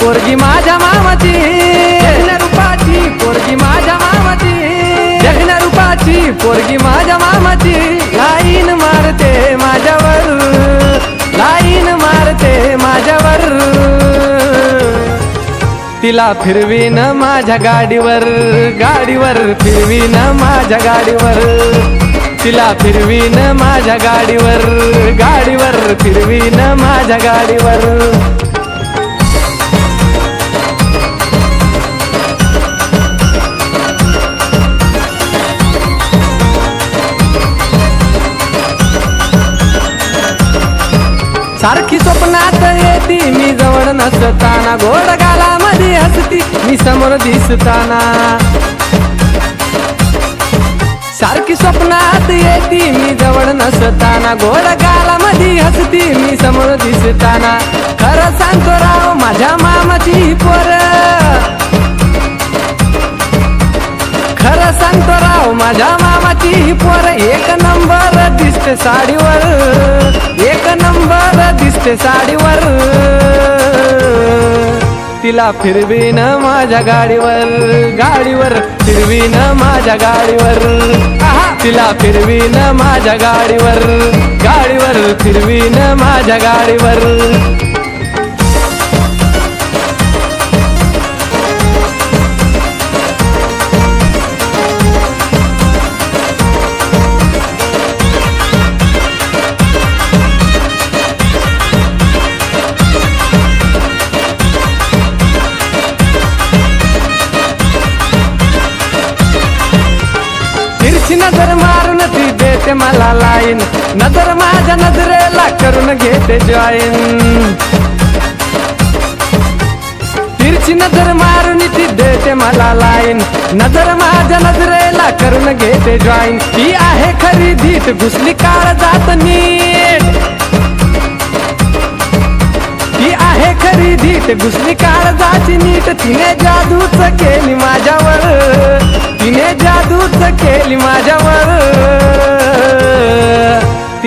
पोरगी माझ्या मामाची. रूपाची पोरगी माझ्या मामाची. रूपाची पोरगी माझ्या मामाची. लाईन मारते माझ्यावर. लाईन मारते माझ्यावर. तिला फिरवीन माझ्या गाडीवर गाडीवर फिरवीन माझ्या गाडीवर. तिला फिरवीन माझ्या गाडीवर गाडीवर फिरवीन माझ्या गाडीवर. सारखी स्वप्नात येती मी जवळ नसताना. गोड गालामध्ये हसती मी समोर दिसताना. सारखी स्वप्नात येती मी जवळ नसताना. गोड गालामध्ये हसती मी समोर दिसताना. खरं सांगतो राव माझ्या मामाची ही पोर. खरं सांगतो राव माझ्या मामाची ही पोर. एक नंबर दिसते साडीवर. नंबर दिसते साडीवर. तिला फिरवीन माझ्या गाडीवर गाडीवर फिरवीन माझ्या गाडीवर. तिला फिरवीन माझ्या गाडीवर गाडीवर फिरवीन माझ्या गाडीवर. नजर मारून ती देते मला लाईन. नजर माझ्या नजरेला करून घेते जॉईन तिरची नजर मारून ती देते मला लाईन. नजर माझ्या नजरेला करून घेते जॉईन ती आहे खरी धीट घुसली काळ जात नीट. ती आहे खरी धीट घुसली काळ जाची नीट. तिने जादूच केली माझ्या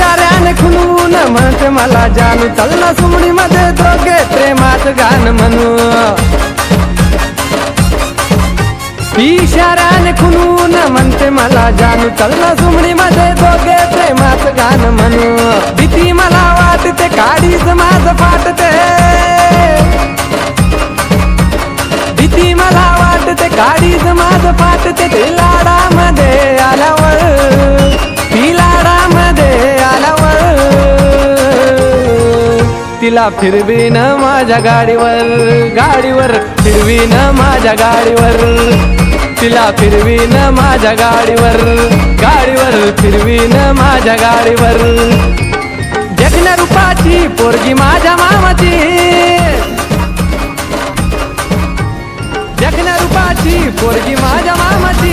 इशाऱ्याने खुलवून म्हणते मला जानू चल सुमडी मध्ये दोघे प्रेमात गाण म्हणू. इशाऱ्याने खुलवून म्हणते मला जानू चल सुमडी मध्ये दोघे प्रेमात गाण म्हणू. भीती मला वाटते काडीच माझ फाटते. भीती मला वाटते काडीच माझ फाटते ते लाडामध्ये आल्यावर. तिला फिरवीन माझ्या गाडीवर गाडीवर फिरवीन माझ्या गाडीवर. तिला फिरवीन माझ्या गाडीवर गाडीवर फिरवीन माझ्या गाडीवर. जगण्या रूपाची पोरगी माझ्या मामाची. जगण्या रूपाची पोरगी माझ्या मामाची.